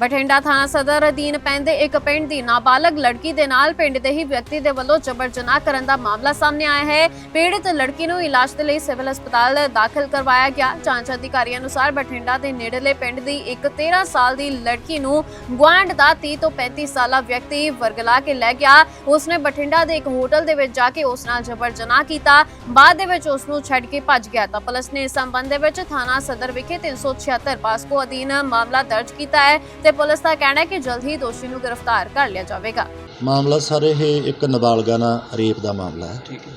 ਬਠਿੰਡਾ ਥਾਣਾ ਸਦਰ ਅਧੀਨ ਪੈਂਦੇ ਇੱਕ ਪਿੰਡ ਦੀ ਨਾਬਾਲਗ ਲੜਕੀ ਦੇ ਨਾਲ ਪਿੰਡ ਦੇ ਹੀ ਵਿਅਕਤੀ ਦੇ ਵੱਲੋਂ ਜਬਰ ਜਨਾਹ ਕਰਨ ਦਾ ਮਾਮਲਾ ਸਾਹਮਣੇ ਆਇਆ ਹੈ। ਪੀੜਤ ਲੜਕੀ ਨੂੰ ਇਲਾਜ ਦੇ ਲਈ ਸਿਵਲ ਹਸਪਤਾਲ ਦਾਖਲ ਕਰਵਾਇਆ ਗਿਆ। ਜਾਂਚ ਅਧਿਕਾਰੀ ਅਨੁਸਾਰ ਬਠਿੰਡਾ ਦੇ ਨੇੜਲੇ ਪਿੰਡ ਦੀ ਇੱਕ 13 ਸਾਲ ਦੀ ਲੜਕੀ ਨੂੰ ਗੁਆਂਢ ਦਾ 30 ਤੋਂ 35 ਸਾਲਾ ਵਿਅਕਤੀ ਵਰਗਲਾ ਕੇ ਲੈ ਗਿਆ। ਉਸਨੇ ਬਠਿੰਡਾ ਦੇ ਇੱਕ ਹੋਟਲ ਦੇ ਵਿੱਚ ਜਾ ਕੇ ਉਸ ਨਾਲ ਜਬਰ ਜਨਾਹ ਕੀਤਾ। ਬਾਅਦ ਦੇ ਵਿੱਚ ਉਸ ਨੂੰ ਛੱਡ ਕੇ ਭੱਜ ਗਿਆ ਤਾਂ ਪੁਲਿਸ ਨੇ ਇਸ ਸੰਬੰਧ ਦੇ ਵਿੱਚ ਥਾਣਾ ਸਦਰ ਵਿਖੇ 376 ਪਾਸਕੋ ਅਧੀਨ ਮਾਮਲਾ ਦਰਜ ਕੀਤਾ ਹੈ ਤੇ ਪੁਲਿਸ ਦਾ ਕਹਿਣਾ ਹੈ ਕਿ ਜਲਦ ਹੀ ਦੋਸ਼ੀ ਨੂੰ ਗ੍ਰਿਫਤਾਰ ਕਰ ਲਿਆ ਜਾਵੇਗਾ। ਮਾਮਲਾ ਸਰ ਇਹ ਇੱਕ ਨਾਬਾਲਗਾ ਨਾਲ ਰੇਪ ਦਾ ਮਾਮਲਾ ਹੈ। ਠੀਕ ਹੈ।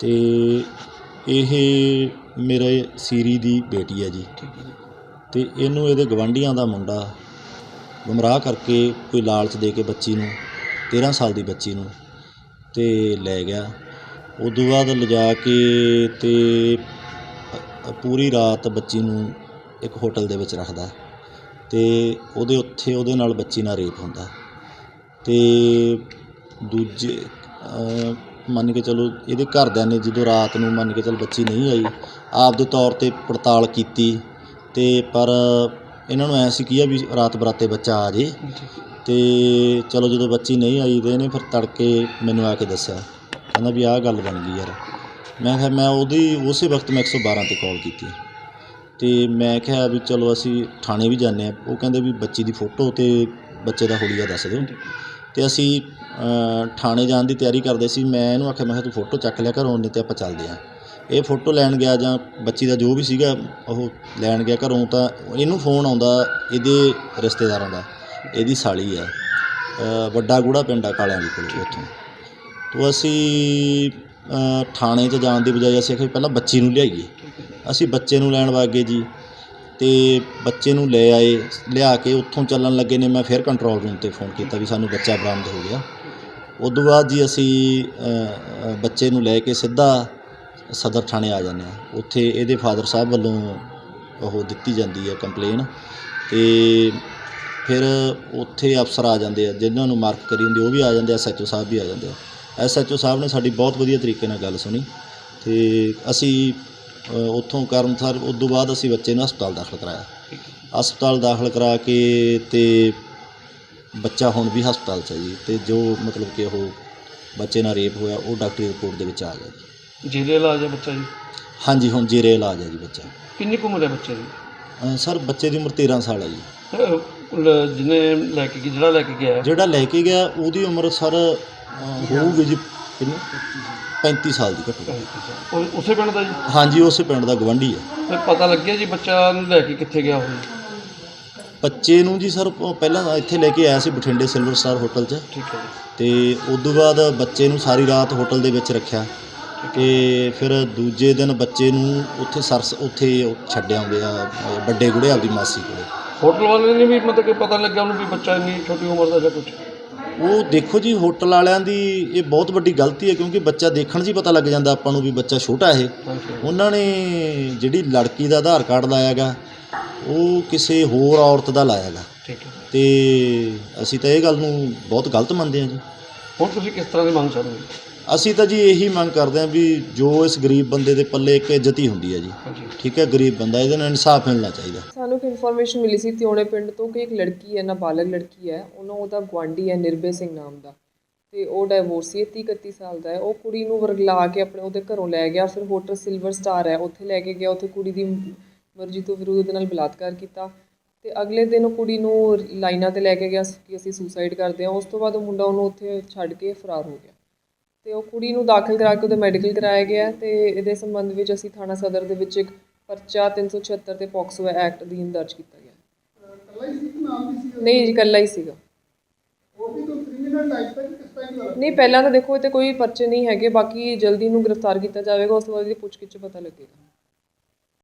ਤੇ ਇਹ ਮੇਰੇ ਸੀਰੀ ਦੀ ਬੇਟੀ ਹੈ ਜੀ। ਠੀਕ ਹੈ ਜੀ। ਤੇ ਇਹਨੂੰ ਇਹਦੇ ਗਵੰਡੀਆਂ ਦਾ ਮੁੰਡਾ ਗੁੰਮਰਾਹ ਕਰਕੇ ਕੋਈ ਲਾਲਚ ਦੇ ਕੇ ਬੱਚੀ ਨੂੰ 13 ਸਾਲ ਦੀ ਬੱਚੀ ਨੂੰ ਤੇ ਲੈ ਗਿਆ। ਉਦੋਂ ਬਾਅਦ ਲਿਜਾ ਕੇ ਤੇ ਪੂਰੀ ਰਾਤ ਬੱਚੀ ਨੂੰ ਇੱਕ ਹੋਟਲ ਦੇ ਵਿੱਚ ਰੱਖਦਾ। ਤੇ ਉਹਦੇ ਉੱਥੇ ਉਹਦੇ ਨਾਲ ਬੱਚੀ ਨਾਲ ਰੇਪ ਹੁੰਦਾ। ਤੇ ਦੂਜੇ ਮੰਨ ਕੇ ਚਲੋ ਇਹਦੇ ਘਰਦਿਆਂ ਨੇ ਜਦੋਂ ਰਾਤ ਨੂੰ ਮੰਨ ਕੇ ਚਲ ਬੱਚੀ ਨਹੀਂ ਆਈ ਆਪ ਦੇ ਤੌਰ ਤੇ ਪੜਤਾਲ ਕੀਤੀ ਤੇ ਪਰ ਇਹਨਾਂ ਨੂੰ ਐ ਸੀ ਕੀ ਆ ਵੀ ਰਾਤ ਬਰਾਤੇ ਬੱਚਾ ਆ ਜੇ। ਠੀਕ ਹੈ ਤੇ ਚਲੋ ਜਦੋਂ ਬੱਚੀ ਨਹੀਂ ਆਈ ਤੇ ਇਹਨੇ ਫਿਰ ਤੜਕੇ ਮੈਨੂੰ ਆ ਕੇ ਦੱਸਿਆ। ਕਹਿੰਦਾ ਵੀ ਆਹ ਗੱਲ ਬਣ ਗਈ ਯਾਰ। ਮੈਂ ਕਿਹਾ ਮੈਂ ਉਹਦੀ ਉਸੇ ਵਕਤ ਮੈਂ 112 ਤੇ ਕਾਲ ਕੀਤੀ। ਅਤੇ ਮੈਂ ਕਿਹਾ ਵੀ ਚਲੋ ਅਸੀਂ ਥਾਣੇ ਵੀ ਜਾਂਦੇ ਹਾਂ। ਉਹ ਕਹਿੰਦੇ ਵੀ ਬੱਚੀ ਦੀ ਫੋਟੋ ਅਤੇ ਬੱਚੇ ਦਾ ਹੁਲੀਆ ਦੱਸ ਦਿਓ। ਅਤੇ ਅਸੀਂ ਥਾਣੇ ਜਾਣ ਦੀ ਤਿਆਰੀ ਕਰਦੇ ਸੀ। ਮੈਂ ਇਹਨੂੰ ਆਖਿਆ, ਮੈਂ ਕਿਹਾ ਤੂੰ ਫੋਟੋ ਚੱਕ ਲਿਆ ਘਰੋਂ ਨਹੀਂ ਤਾਂ ਆਪਾਂ ਚੱਲਦੇ ਹਾਂ। ਇਹ ਫੋਟੋ ਲੈਣ ਗਿਆ ਜਾਂ ਬੱਚੀ ਦਾ ਜੋ ਵੀ ਸੀਗਾ, ਉਹ ਲੈਣ ਗਿਆ ਘਰੋਂ ਤਾਂ ਇਹਨੂੰ ਫੋਨ ਆਉਂਦਾ, ਇਹਦੇ ਰਿਸ਼ਤੇਦਾਰਾਂ ਦਾ। ਇਹਦੀ ਸਾਲੀ ਆ। ਵੱਡਾ ਗੂੜਾ ਪਿੰਡ ਆ ਕਾਲਿਆਂ ਦੀ ਕੋਲ ਉੱਥੋਂ। ਤੋਂ ਅਸੀਂ ਥਾਣੇ 'ਚ ਜਾਣ ਦੀ ਬਜਾਏ ਅਸੀਂ ਆਖਿਆ ਵੀ ਪਹਿਲਾਂ ਬੱਚੀ ਨੂੰ ਲਿਆਈਏ। ਅਸੀਂ ਬੱਚੇ ਨੂੰ ਲੈਣ ਵਾਗੇ ਜੀ। ਅਤੇ ਬੱਚੇ ਨੂੰ ਲੈ ਆਏ, ਲਿਆ ਕੇ ਉੱਥੋਂ ਚੱਲਣ ਲੱਗੇ ਨੇ। ਮੈਂ ਫਿਰ ਕੰਟਰੋਲ ਰੂਮ ਤੇ ਫੋਨ ਕੀਤਾ ਵੀ ਸਾਨੂੰ ਬੱਚਾ ਬਰਾਮਦ ਹੋ ਗਿਆ। ਉਦੋਂ ਬਾਅਦ ਜੀ ਅਸੀਂ ਬੱਚੇ ਨੂੰ ਲੈ ਕੇ ਸਿੱਧਾ ਸਦਰ ਥਾਣੇ ਆ ਜਾਂਦੇ ਹਾਂ। ਉੱਥੇ ਇਹਦੇ ਫਾਦਰ ਸਾਹਿਬ ਵੱਲੋਂ ਉਹ ਦਿੱਤੀ ਜਾਂਦੀ ਹੈ ਕੰਪਲੇਨ ਤੇ ਫਿਰ ਉੱਥੇ ਅਫਸਰ ਆ ਜਾਂਦੇ ਆ, ਜਿਨ੍ਹਾਂ ਨੂੰ ਮਾਰਕ ਕਰੀ ਹੁੰਦੀ ਉਹ ਵੀ ਆ ਜਾਂਦੇ ਆ ਐਸਐਚਓ ਸਾਹਿਬ ਵੀ ਆ ਜਾਂਦੇ ਆ। ਐਸਐਚਓ ਸਾਹਿਬ ਨੇ ਸਾਡੀ ਬਹੁਤ ਵਧੀਆ ਤਰੀਕੇ ਨਾਲ ਗੱਲ ਸੁਣੀ। ਤੇ ਅਸੀਂ ਉੱਥੋਂ ਕਰਨ ਸਰ ਉਸ ਤੋਂ ਬਾਅਦ ਅਸੀਂ ਬੱਚੇ ਨੂੰ ਹਸਪਤਾਲ ਦਾਖਲ ਕਰਾਇਆ। ਹਸਪਤਾਲ ਦਾਖਲ ਕਰਾ ਕੇ ਤੇ ਬੱਚਾ ਹੁਣ ਵੀ ਹਸਪਤਾਲ 'ਚ ਹੈ ਜੀ। ਤੇ ਜੋ ਮਤਲਬ ਕਿ ਉਹ ਬੱਚੇ ਨਾਲ ਰੇਪ ਹੋਇਆ ਉਹ ਡਾਕਟਰੀ ਰਿਪੋਰਟ ਦੇ ਵਿੱਚ ਆ ਗਿਆ ਜੀ। ਜਿਹਦੇ ਇਲਾਜ ਹੈ ਬੱਚਾ ਜੀ? ਹਾਂਜੀ ਹੁਣ ਜੀਰੇ ਇਲਾਜ ਹੈ ਜੀ ਬੱਚਾ। ਕਿੰਨੀ ਕੁ ਉਮਰ ਹੈ ਬੱਚੇ ਦੀ? ਅ, ਸਰ ਬੱਚੇ ਦੀ ਉਮਰ 13 ਸਾਲ ਹੈ ਜੀ। ਅਹ, ਲ- ਜਿਹਨੇ ਲੈ ਕੇ ਗਿਆ- ਜਿਹੜਾ ਲੈ ਕੇ ਗਿਆ ਹੈ, ਜਿਹੜਾ ਲੈ ਕੇ ਗਿਆ ਉਹਦੀ ਉਮਰ ਸਰ ਅ, ਹੋਊਗੀ ਜੀ ਕਿੰਨੀ? 35 ਸਾਲ ਦੀ ਘੱਟੋ ਘੱਟ। ਉਹ ਉਸੇ ਪਿੰਡ ਦਾ ਜੀ? ਹਾਂਜੀ ਉਸੇ ਪਿੰਡ ਦਾ ਗਵੰਡੀ ਹੈ ਤੇ ਪਤਾ ਲੱਗਿਆ ਜੀ ਬੱਚਾ ਨੂੰ ਲੈ ਕੇ ਕਿੱਥੇ ਗਿਆ ਹੋਵੇ ਬੱਚੇ ਨੂੰ ਜੀ ਸਰ ਉਹ ਪਹਿਲਾਂ ਇੱਥੇ ਲੈ ਕੇ ਆਇਆ ਸੀ ਬਠਿੰਡੇ ਸਿਲਵਰ ਸਟਾਰ ਹੋਟਲ 'ਚ। ਠੀਕ ਹੈ ਜੀ। ਤੇ ਉਸ ਤੋਂ ਬਾਅਦ ਬੱਚੇ ਨੂੰ ਸਾਰੀ ਰਾਤ ਹੋਟਲ ਦੇ ਵਿੱਚ ਰੱਖਿਆ। ਤੇ ਫਿਰ ਦੂਜੇ ਦਿਨ ਬੱਚੇ ਨੂੰ ਉੱਥੇ ਸਰਸ ਉੱਥੇ ਉਹ ਛੱਡ ਆਉਂਦੇ ਆ ਅ, ਵੱਡੇ ਗੁੜੇ ਆਪਦੀ ਮਾਸੀ ਕੋਲੇ। ਹੋਟਲ ਵਾਲੇ ਨੇ ਵੀ ਮਤਲਬ ਕਿ ਪਤਾ ਲੱਗਿਆ ਉਹਨੂੰ ਵੀ ਬੱਚਾ ਇੰਨੀ ਛੋਟੀ ਉਮਰ ਦਾ ਜਾਂ ਕੁਝ ਉਹ ਦੇਖੋ ਜੀ ਹੋਟਲ ਵਾਲਿਆਂ ਦੀ ਇਹ ਬਹੁਤ ਵੱਡੀ ਗਲਤੀ ਹੈ ਕਿਉਂਕਿ ਬੱਚਾ ਦੇਖਣ 'ਚ ਹੀ ਪਤਾ ਲੱਗ ਜਾਂਦਾ ਆਪਾਂ ਨੂੰ ਵੀ ਬੱਚਾ ਛੋਟਾ ਇਹ। ਹਾਂਜੀ ਉਹਨਾਂ ਨੇ ਜਿਹੜੀ ਲੜਕੀ ਦਾ ਆਧਾਰ ਕਾਰਡ ਲਾਇਆਗਾ ਉਹ ਕਿਸੇ ਹੋਰ ਔਰਤ ਦਾ ਲਾਇਆਗਾ। ਠੀਕ ਹੈ। ਤੇ ਅਸੀਂ ਤਾਂ ਇਹ ਗੱਲ ਨੂੰ ਬਹੁਤ ਗਲਤ ਮੰਨਦੇ ਹਾਂ ਜੀ। ਹੁਣ ਤੁਸੀਂ ਕਿਸ ਤਰ੍ਹਾਂ ਦੀ ਮੰਗ ਕਰਦੇ ਹੋ ਅਸੀਂ ਤਾਂ ਜੀ ਇਹੀ ਮੰਗ ਕਰਦੇ ਹਾਂ ਵੀ ਜੋ ਇਸ ਗਰੀਬ ਬੰਦੇ ਦੇ ਪੱਲੇ ਇੱਕ ਇੱਜ਼ਤ ਹੀ ਹੁੰਦੀ ਹੈ ਜੀ। ਠੀਕ ਹੈ ਗਰੀਬ ਬੰਦਾ ਇਹਦੇ ਨਾਲ ਇਨਸਾਫ ਮਿਲਣਾ ਚਾਹੀਦਾ। ਸਾਨੂੰ ਇੱਕ ਇਨਫੋਰਮੇਸ਼ਨ ਮਿਲੀ ਸੀ ਤਿਉਣੇ ਪਿੰਡ ਤੋਂ ਕਿ ਇੱਕ ਲੜਕੀ ਹੈ ਨਾਬਾਲਗ ਲੜਕੀ ਹੈ ਉਹਨਾਂ ਉਹਦਾ ਗੁਆਂਢੀ ਹੈ ਨਿਰਭੈ ਸਿੰਘ ਨਾਮ ਦਾ। ਤੇ ਉਹ ਡਾਈਵੋਰਸੀ ਹੈ 30 31 ਸਾਲ ਦਾ ਹੈ। ਉਹ ਕੁੜੀ ਨੂੰ ਵਰਗਲਾ ਕੇ ਆਪਣੇ ਉਹਦੇ ਘਰੋਂ ਲੈ ਗਿਆ ਫਿਰ ਹੋਟਲ ਸਿਲਵਰ ਸਟਾਰ ਹੈ ਉੱਥੇ ਲੈ ਕੇ ਗਿਆ ਉੱਥੇ ਕੁੜੀ ਦੀ ਮਰਜ਼ੀ ਤੋਂ ਫਿਰ ਉਹਦੇ ਨਾਲ ਬਲਾਤਕਾਰ ਕੀਤਾ। ਤੇ ਅਗਲੇ ਦਿਨ ਉਹ ਕੁੜੀ ਨੂੰ ਲਾਈਨਾਂ ਤੇ ਲੈ ਕੇ ਗਿਆ ਕਿ ਅਸੀਂ ਸੁਸਾਈਡ ਕਰਦੇ ਹਾਂ। ਉਸ ਤੋਂ ਬਾਅਦ ਉਹ ਮੁੰਡਾ ਉਹਨੂੰ ਉੱਥੇ ਛੱਡ ਕੇ ਫਰਾਰ ਹੋ ਗਿਆ। ਤੇ ਉਹ ਕੁੜੀ ਨੂੰ ਦਾਖਲ ਕਰਾ ਕੇ ਉਹਦਾ ਮੈਡੀਕਲ ਕਰਾਇਆ ਗਿਆ ਤੇ ਇਹਦੇ ਸੰਬੰਧ ਵਿੱਚ ਅਸੀਂ ਥਾਣਾ ਸਦਰ ਦੇ ਵਿੱਚ ਇੱਕ ਪਰਚਾ 376 ਤੇ ਪੋਕਸੋ ਐਕਟ ਅਧੀਨ ਦਰਜ ਕੀਤਾ ਗਿਆ। ਨਹੀਂ ਜੀ ਇਕੱਲਾ ਹੀ ਸੀਗਾ। ਨਹੀਂ ਪਹਿਲਾਂ ਤਾਂ ਦੇਖੋ ਇਹ ਤੇ ਕੋਈ ਪਰਚੇ ਨਹੀਂ ਹੈਗੇ ਬਾਕੀ ਜਲਦੀ ਨੂੰ ਗ੍ਰਿਫਤਾਰ ਕੀਤਾ ਜਾਵੇਗਾ ਉਸ ਤੋਂ ਬਾਅਦ ਇਹਦੀ ਪੁੱਛਗਿੱਛ ਪਤਾ ਲੱਗੇਗਾ।